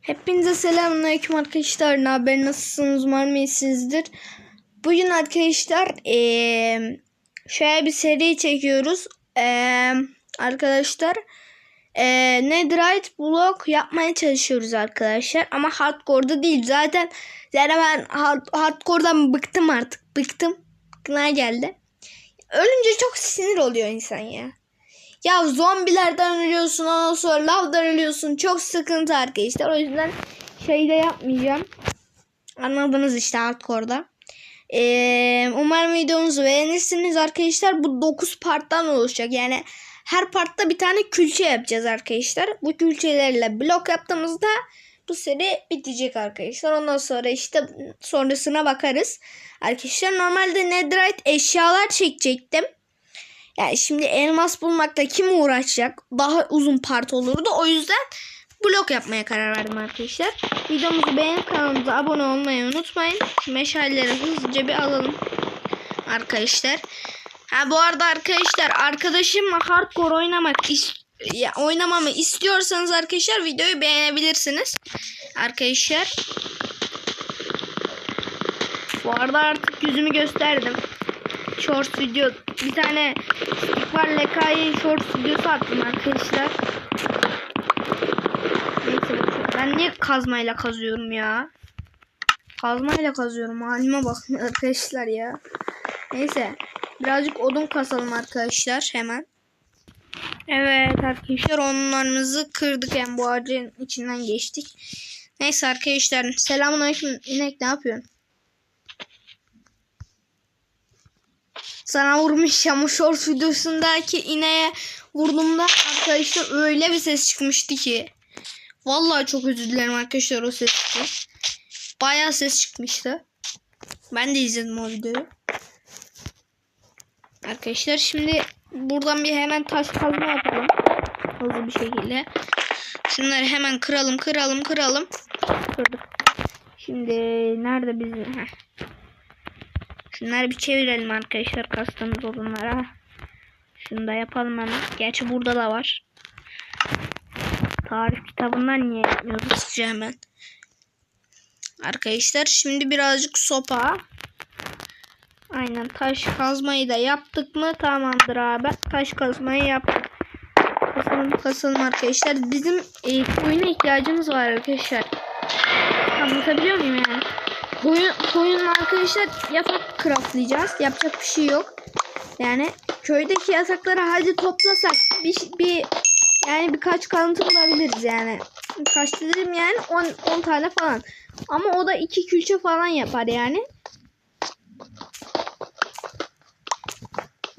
Hepinize selamünaleyküm arkadaşlar. Ne haber? Nasılsınız? Umarım iyisinizdir. Bugün arkadaşlar eee şöyle bir seri çekiyoruz. Eee, arkadaşlar eee Netherite blok yapmaya çalışıyoruz arkadaşlar. Ama hardcore'da değil. Zaten zaten ben hard, hardcore'dan bıktım artık. Bıktım. Bıkkına geldi. Ölünce çok sinir oluyor insan ya. Ya zombilerden ölüyorsun ondan sonra lavdan ölüyorsun. Çok sıkıntı arkadaşlar. O yüzden şey de yapmayacağım. Anladınız işte hardcore'da. Ee, umarım videomuzu beğenirsiniz arkadaşlar. Bu 9 parttan oluşacak. Yani her partta bir tane külçe yapacağız arkadaşlar. Bu külçelerle blok yaptığımızda bu seri bitecek arkadaşlar. Ondan sonra işte sonrasına bakarız. Arkadaşlar normalde netherite eşyalar çekecektim. Yani şimdi elmas bulmakta kim uğraşacak? Daha uzun part olurdu. O yüzden blok yapmaya karar verdim arkadaşlar. Videomuzu beğenip kanalımıza abone olmayı unutmayın. Şu meşaleleri hızlıca bir alalım. Arkadaşlar. Ha bu arada arkadaşlar arkadaşımla hardcore oynamak is ya, oynamamı istiyorsanız arkadaşlar videoyu beğenebilirsiniz. Arkadaşlar. Bu arada artık yüzümü gösterdim. Short video bir tane istikbal lekayı short videosu attım arkadaşlar. Neyse. Ben niye kazmayla kazıyorum ya? Kazmayla kazıyorum. Halime bakın arkadaşlar ya. Neyse. Birazcık odun kasalım arkadaşlar hemen. Evet arkadaşlar onlarımızı kırdık yani bu ağacın içinden geçtik. Neyse arkadaşlar selamünaleyküm inek ne yapıyorsun? Sana vurmuş ama short videosundaki ineğe vurduğumda arkadaşlar öyle bir ses çıkmıştı ki. Vallahi çok özür dilerim arkadaşlar o ses için. Bayağı ses çıkmıştı. Ben de izledim o videoyu. Arkadaşlar şimdi buradan bir hemen taş kazma yapalım. Hızlı bir şekilde. Şunları hemen kıralım kıralım kıralım. Şimdi nerede bizim... Heh. Şunları bir çevirelim arkadaşlar kastığımız odunlara. Şunu da yapalım hemen. Gerçi burada da var. Tarif kitabından niye yapmıyoruz hemen. Arkadaşlar şimdi birazcık sopa. Aynen taş kazmayı da yaptık mı tamamdır abi. Taş kazmayı yaptık. Kasalım kasalım arkadaşlar. Bizim e, koyuna ihtiyacımız var arkadaşlar. Anlatabiliyor muyum yani? Koyun, koyunun arkadaşlar yatak craftlayacağız. Yapacak bir şey yok. Yani köydeki yatakları hadi toplasak bir, bir yani birkaç kalıntı bulabiliriz yani. Kaç dedim yani 10 10 tane falan. Ama o da iki külçe falan yapar yani.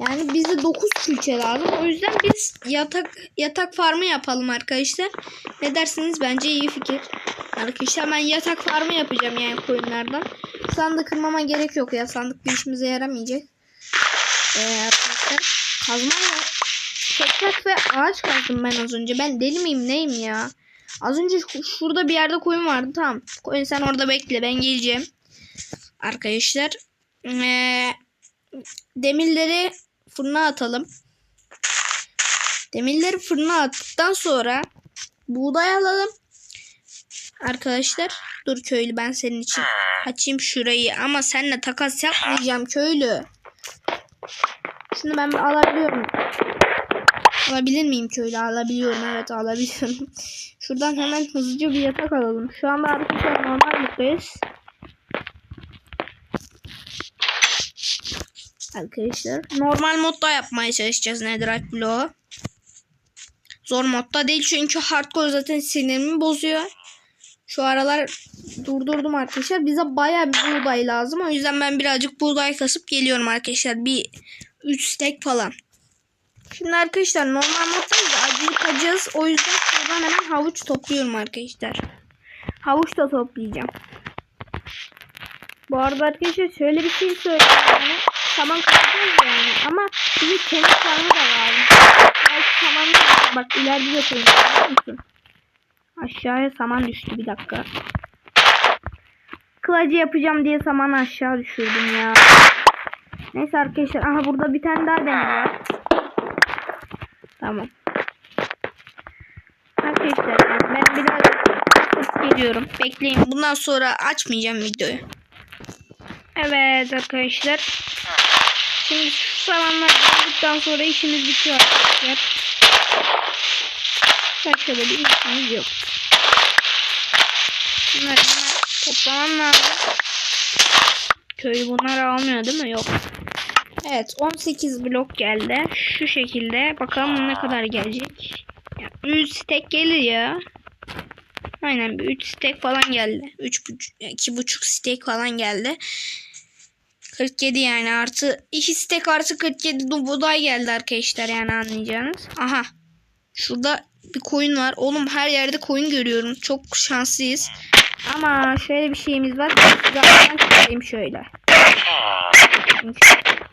Yani bize 9 külçe lazım. O yüzden biz yatak yatak farmı yapalım arkadaşlar. Ne dersiniz? Bence iyi fikir. Arkadaşlar ben yatak farmı yapacağım yani koyunlardan. Sandık kırmama gerek yok ya. Sandık bir işimize yaramayacak. Ee, arkadaşlar kazmayla toprak ve ağaç kazdım ben az önce. Ben deli miyim neyim ya? Az önce şurada bir yerde koyun vardı. Tamam. Koyun sen orada bekle. Ben geleceğim. Arkadaşlar. Ee, demirleri fırına atalım. Demirleri fırına attıktan sonra buğday alalım. Arkadaşlar dur köylü ben senin için açayım şurayı ama seninle takas yapmayacağım köylü. Şunu ben alabiliyorum. Alabilir miyim köylü? Alabiliyorum evet alabiliyorum. Şuradan hemen hızlıca bir yatak alalım. Şu anda arkadaşlar normal mutluyuz. Arkadaşlar normal modda yapmaya çalışacağız Netherite bloğu. Zor modda değil çünkü hardcore zaten sinirimi bozuyor. Şu aralar durdurdum arkadaşlar. Bize baya bir buğday lazım. O yüzden ben birazcık buğday kasıp geliyorum arkadaşlar. Bir 3 stack falan. Şimdi arkadaşlar normal moddayız. Acı yıkacağız. O yüzden şuradan hemen havuç topluyorum arkadaşlar. Havuç da toplayacağım. Bu arada arkadaşlar şöyle bir şey söyleyeyim. Saman kazacağız yani. Ama bize kemik farmı da lazım. Belki saman da Bak ileride de musun? Aşağıya saman düştü bir dakika. Kılacı yapacağım diye samanı aşağı düşürdüm ya. Neyse arkadaşlar. Aha burada bir tane daha demir var. Tamam. Arkadaşlar ben biraz geliyorum. Bekleyin. Bundan sonra açmayacağım videoyu. Evet arkadaşlar. Şimdi şu samanlar aldıktan sonra işimiz bitiyor arkadaşlar. Başka da bir işimiz yok. Bunları hemen toplamam lazım. Köy bunları almıyor değil mi? Yok. Evet 18 blok geldi. Şu şekilde. Bakalım ne kadar gelecek. Ya, 3 stek gelir ya. Aynen bir 3 stek falan geldi. 3 2,5 stek falan geldi. 47 yani artı 2 stek artı 47 bu- buğday geldi arkadaşlar yani anlayacağınız. Aha. Şurada bir koyun var. Oğlum her yerde koyun görüyorum. Çok şanslıyız. Ama şöyle bir şeyimiz var. Size alttan çıkarayım şöyle.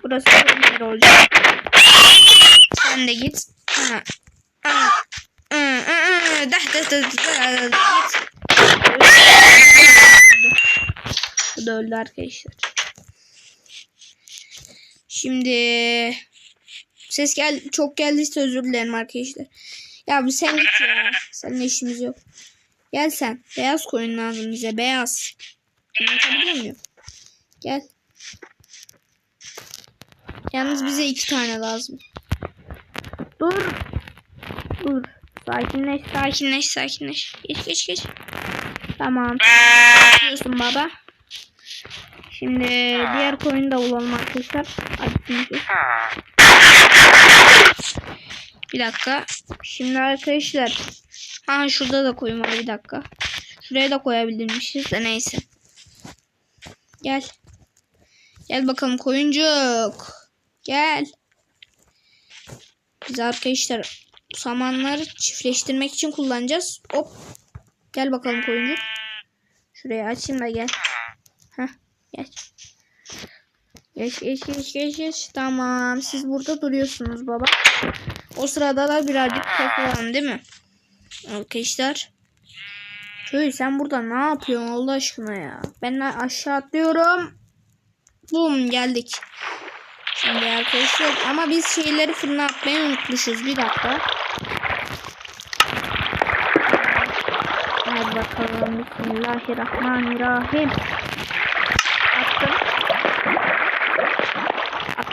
Burası koyun yeri olacak. Sen de git. Aha. Aha. Dah, dah, dah, dah, dah. Bu da öldü arkadaşlar. Şimdi ses gel çok geldiyse özür dilerim arkadaşlar. Ya bir sen git ya. Seninle işimiz yok. Gel sen. Beyaz koyun lazım bize. Beyaz. Anlatabiliyor muyum? Gel. Yalnız bize iki tane lazım. Dur. Dur. Sakinleş, sakinleş, sakinleş. Geç, geç, geç. Tamam. Diyorsun baba. Şimdi diğer koyunu da bulalım arkadaşlar. Bir dakika. Şimdi arkadaşlar. Ha şurada da koyun var bir dakika. Şuraya da koyabilmişiz de neyse. Gel. Gel bakalım koyuncuk. Gel. Biz arkadaşlar samanları çiftleştirmek için kullanacağız. Hop. Gel bakalım koyuncuk. Şurayı açayım da gel. Heh. Geç. Geç geç geç geç geç. Tamam. Siz burada duruyorsunuz baba. O sırada da birazcık takılalım değil mi? Arkadaşlar. Köy sen burada ne yapıyorsun Allah aşkına ya? Ben aşağı atlıyorum. Bum geldik. Şimdi arkadaşlar ama biz şeyleri fırına atmayı unutmuşuz. Bir dakika. Hadi bakalım. Bismillahirrahmanirrahim.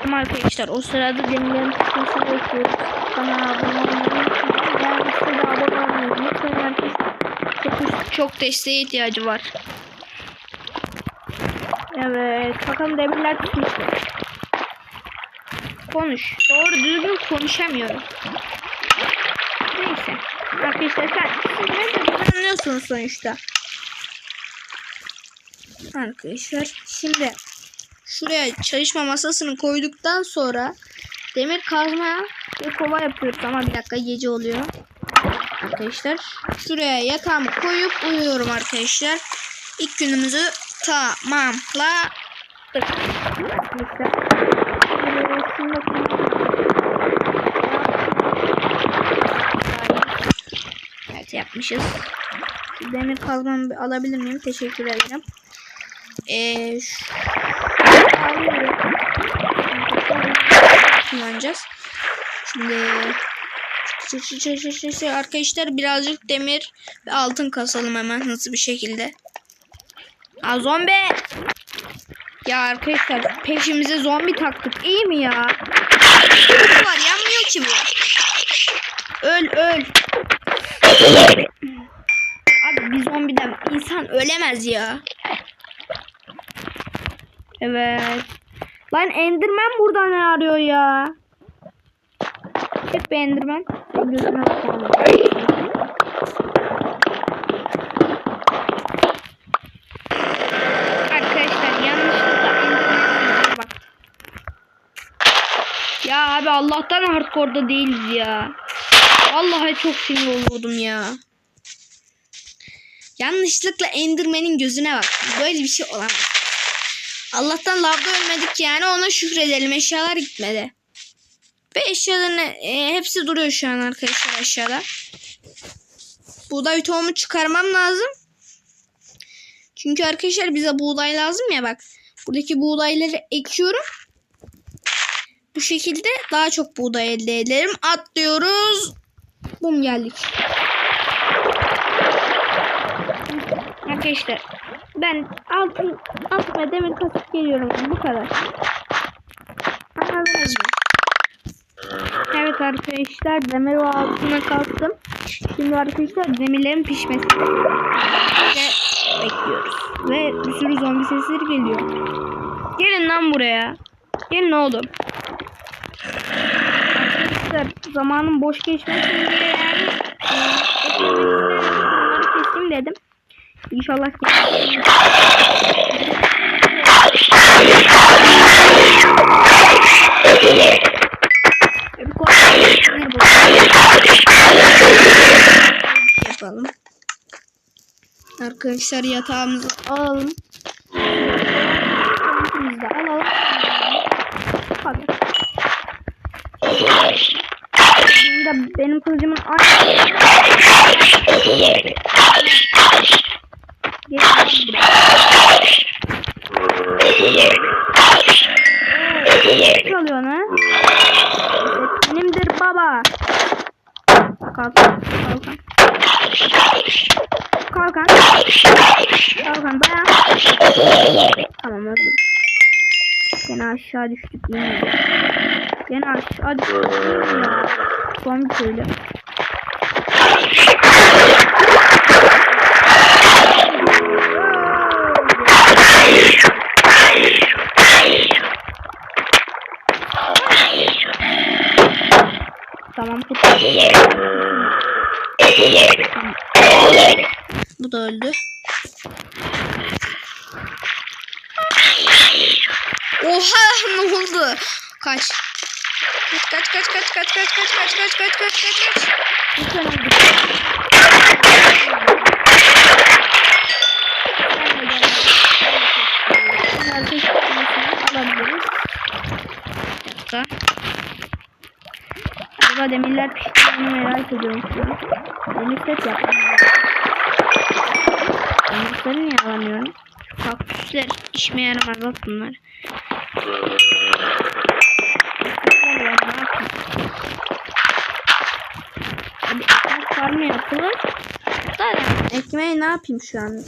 Attım arkadaşlar. O sırada demirlerin tutmasını bekliyoruz. Bana abone olmayı. Eğer size de abone olmayı unutmayın arkadaşlar. Çok, çok desteğe ihtiyacı var. Evet. Bakalım demirler tutmuş mu? Konuş. Doğru düzgün konuşamıyorum. Neyse. Arkadaşlar sen siz ne anlıyorsunuz sonuçta. Arkadaşlar şimdi şuraya çalışma masasını koyduktan sonra demir kazma ve kova yapıyoruz ama bir dakika gece oluyor. Arkadaşlar şuraya yatağımı koyup uyuyorum arkadaşlar. İlk günümüzü tamamladık. Evet yapmışız. Demir kazmamı alabilir miyim? Teşekkür ederim. Ee. Kullanacağız. Şimdi şu, şu, şu, şu, şu, arkadaşlar birazcık demir ve altın kasalım hemen hızlı bir şekilde. Aa zombi. Ya arkadaşlar peşimize zombi taktık. İyi mi ya? Var yanmıyor ki bu. Öl öl. Abi bir zombiden insan ölemez ya. Evet. Lan Enderman burada ne arıyor ya? Çık be Enderman. Ya abi Allah'tan hardcore'da değiliz ya. Vallahi çok sinir olurdum ya. Yanlışlıkla Enderman'in gözüne bak. Böyle bir şey olamaz. Allah'tan lavda ölmedik yani ona şükredelim. Eşyalar gitmedi. Ve eşyaların e, hepsi duruyor şu an arkadaşlar aşağıda. Buğday tohumu çıkarmam lazım. Çünkü arkadaşlar bize buğday lazım ya bak. Buradaki buğdayları ekiyorum. Bu şekilde daha çok buğday elde ederim. Atlıyoruz. Bum geldik. arkadaşlar. Ben altın altın ve demir kasıp geliyorum. Bu kadar. Evet arkadaşlar demir ve altına kalktım. Şimdi arkadaşlar demirlerin pişmesi ve bekliyoruz. Ve bir sürü zombi sesleri geliyor. Gelin lan buraya. Gelin oğlum. Arkadaşlar zamanın boş geçmesin diye yani e, keseyim dedim. İnşallah kontrol yapalım. Arkadaşlar yatağımızı alalım. Yatağımızı da alalım. Hadi. Şimdi benim kılıcımın aynı. Gel çalıyor ne? Benimdir baba. Kalkan. Kalkan. Kalkan. Kalkan dayan. Tamam öldüm. Gene aşağı düştük yine. Gene aşağı düştük. Son bir söyle. Tamam kurtuldum. Bu da öldü. Oha ne oldu? Kaç. Kaç kaç kaç kaç kaç kaç kaç kaç kaç kaç kaç kaç kaç. Lütfen öldü. Alabiliriz. Bir dakika. Acaba demirler piştiğini merak ediyorum şu an. Demir set yapmam. Demirleri niye alamıyorum? Şu kaktüsler işime yaramaz bak bunlar. Abi ekmek farmı yapılır. Da ekmeği ne yapayım şu an?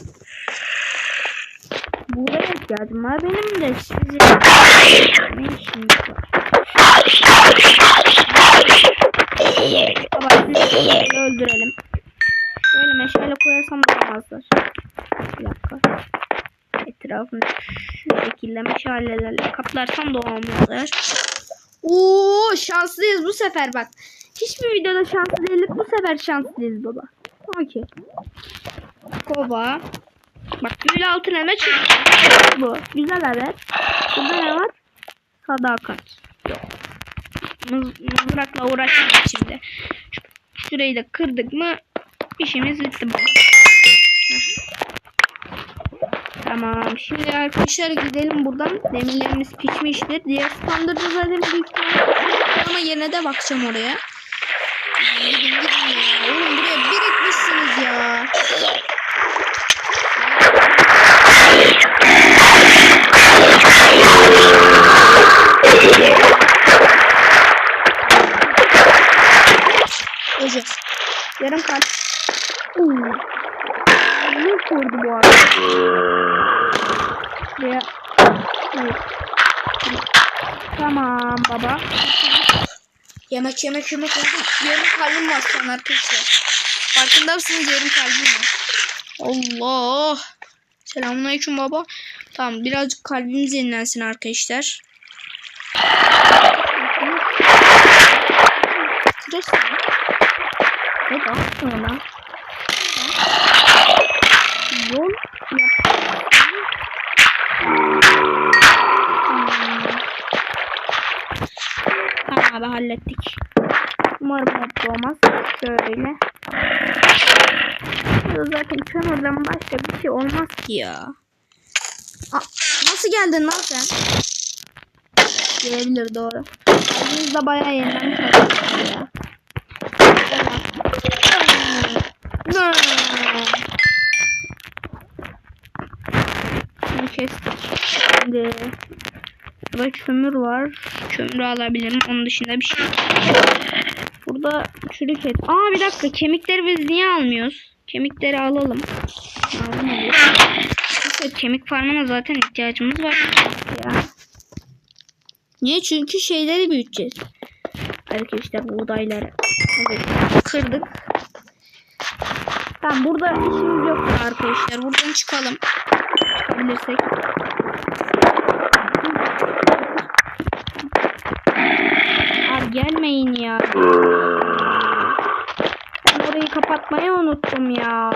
Buğdaya ihtiyacım var benim de size. Ne işim var? Baba sizi şöyle öldürelim. Şöyle meşale koyarsam doğmazlar. Bir dakika. Etrafını şu şekilde meşalelerle kaplarsam doğamazlar. Oo şanslıyız bu sefer bak. Hiçbir videoda şanslı değildik. Bu sefer şanslıyız baba. Okey. Kova. Bak böyle altın elma çıktı. Bu. Güzel haber. Burada ne var? Sadakat. Yok. Mız mızrakla uğraşmak şimdi. Şurayı da kırdık mı işimiz bitti. Tamam. Şimdi arkadaşlar gidelim buradan. Demirlerimiz pişmiştir. Diğer standartda zaten büyük ama yine de bakacağım oraya. Oğlum buraya birikmişsiniz ya. Yemek yemek yemek oldu. Yarım kalbim var şu an arkadaşlar. Farkında mısınız yarım kalbim var. Allah. Selamünaleyküm baba. Tamam birazcık kalbimiz yenilensin arkadaşlar. Kırırsın. Ne daha hallettik. Umarım mutlu olmaz. Şöyle. Zaten kömürden başka bir şey olmaz ki ya. Aa, nasıl geldin lan sen? Gelebilir doğru. Biz de bayağı yeniden çalıştık ya. Bunu kestik. Şimdi burada kömür var. Kömürü alabilirim. Onun dışında bir şey. Burada çürük et. Aa bir dakika kemikleri biz niye almıyoruz? Kemikleri alalım. lazım oluyor. Kemik farmına zaten ihtiyacımız var. Ya. Niye? Çünkü şeyleri büyüteceğiz. Arkadaşlar buğdayları evet, kırdık. Tamam burada işimiz yok arkadaşlar. Buradan çıkalım. Çıkabilirsek. Abi gelmeyin ya. Ben orayı kapatmayı unuttum ya.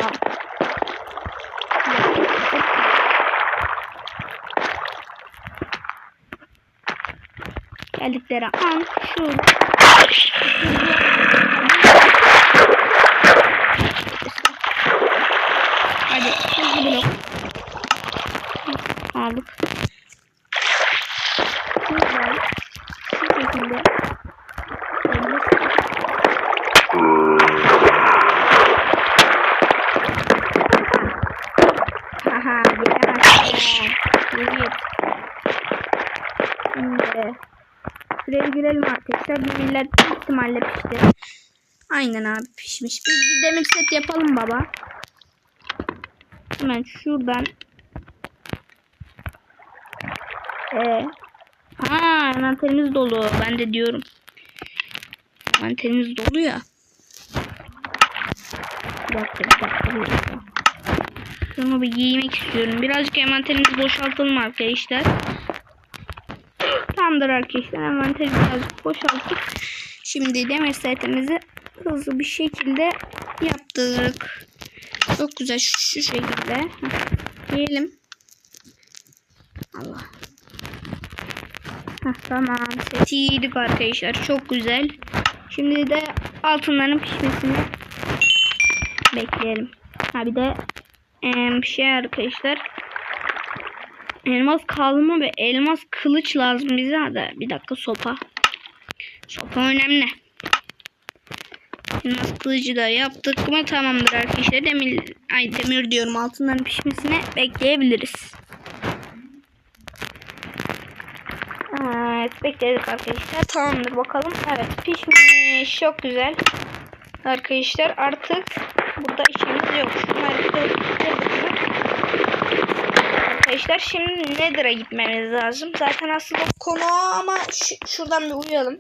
Geldikleri an şu Hadi hızlı blok. Aldık. Şuradan şu şekilde Haha gelemezsin. Yürü git. Şimdi şuraya girelim arkadaşlar. Birbirler büyük ihtimalle pişti. Aynen abi pişmiş. Biz bir demir set yapalım baba. Hemen şuradan. Ee, ha envanterimiz dolu. Ben de diyorum. Envanterimiz dolu ya. Bir dakika bir dakika bir dakika. Şunu bir giymek istiyorum. Birazcık envanterimizi boşaltalım arkadaşlar. Tamamdır arkadaşlar. Envanteri birazcık boşalttık. Şimdi demir setimizi hızlı bir şekilde yaptık. Çok güzel şu, şu şekilde. Heh, Yiyelim. Allah. Heh, tamam seti yedik arkadaşlar. Çok güzel. Şimdi de altınların pişmesini bekleyelim. Ha bir de em, şey arkadaşlar. Elmas kazma ve elmas kılıç lazım bize. Hadi bir dakika sopa. Sopa önemli. Elmas kılıcı da yaptık mı tamamdır arkadaşlar. Demir, ay demir diyorum altınların pişmesine bekleyebiliriz. Evet bekledik arkadaşlar. Tamamdır bakalım. Evet pişmiş. Çok güzel. Arkadaşlar artık burada işimiz yok. Şunları mı? Arkadaşlar şimdi Nether'a gitmemiz lazım. Zaten aslında konu ama şu- şuradan bir uyuyalım.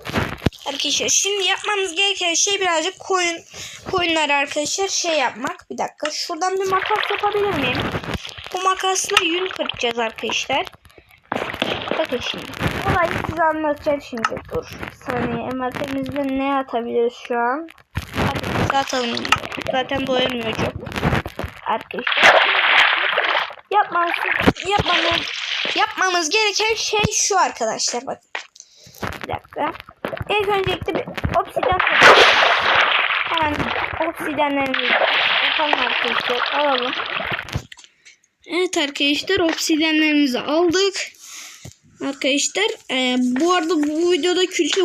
Arkadaşlar şimdi yapmamız gereken şey birazcık koyun koyunları arkadaşlar şey yapmak. Bir dakika şuradan bir makas yapabilir miyim? Bu makasla yün kıracağız arkadaşlar. Bakın şimdi. Olayı size anlatacağım şimdi. Dur. Saniye. Envanterimizde ne atabiliriz şu an? Hadi atalım. Zaten doyurmuyor çok. Arkadaşlar. Yapmamız, yapmamız, yapmamız gereken şey şu arkadaşlar. Bakın. Bir dakika. İlk öncelikle bir obsidyen Hemen obsidyenlerimizi yapalım arkadaşlar. Alalım. Evet arkadaşlar obsidyenlerimizi aldık. Arkadaşlar e, bu arada bu videoda külçe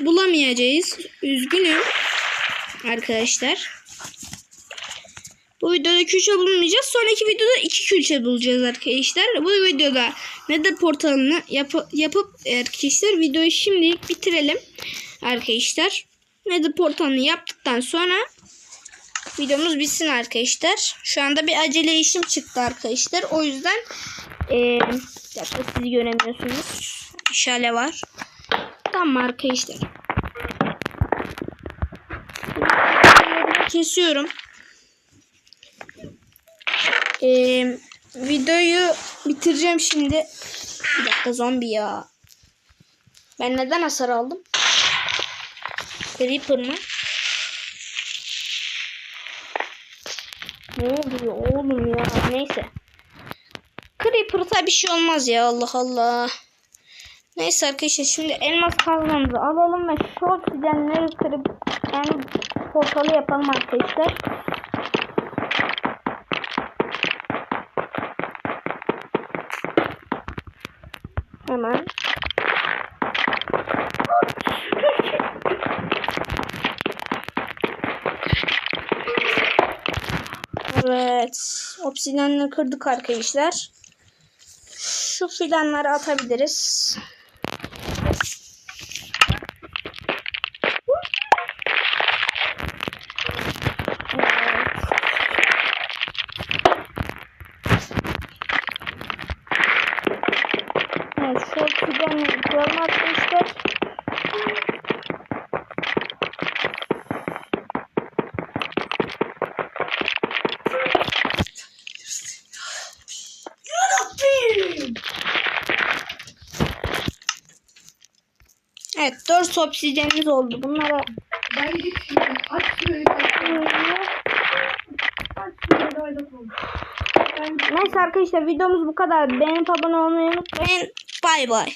bulamayacağız. Üzgünüm. Arkadaşlar. Bu videoda külçe bulmayacağız. Sonraki videoda iki külçe bulacağız arkadaşlar. Bu videoda Nether portalını yap yapıp arkadaşlar videoyu şimdilik bitirelim. Arkadaşlar. Nether portalını yaptıktan sonra videomuz bitsin arkadaşlar. Şu anda bir acele işim çıktı arkadaşlar. O yüzden dakika sizi göremiyorsunuz. İşale var. Tamam arkadaşlar. Kesiyorum. Ee, videoyu bitireceğim şimdi. Bir dakika zombi ya. Ben neden hasar aldım? Creeper mı? Ne oluyor oğlum ya? Neyse. Creeper'ta bir şey olmaz ya Allah Allah. Neyse arkadaşlar şimdi elmas kazmamızı alalım ve şu obsidyenleri kırıp yani portalı yapalım arkadaşlar. Hemen. Evet. Obsidyenleri kırdık arkadaşlar. Şu fidanları atabiliriz. Evet. Toplayalım arkadaşlar. Evet 4 obsidyenimiz oldu. Bunlara Ben şimdi aç Neyse arkadaşlar videomuz bu kadar. Beğenip abone olmayı unutmayın. Bay bay.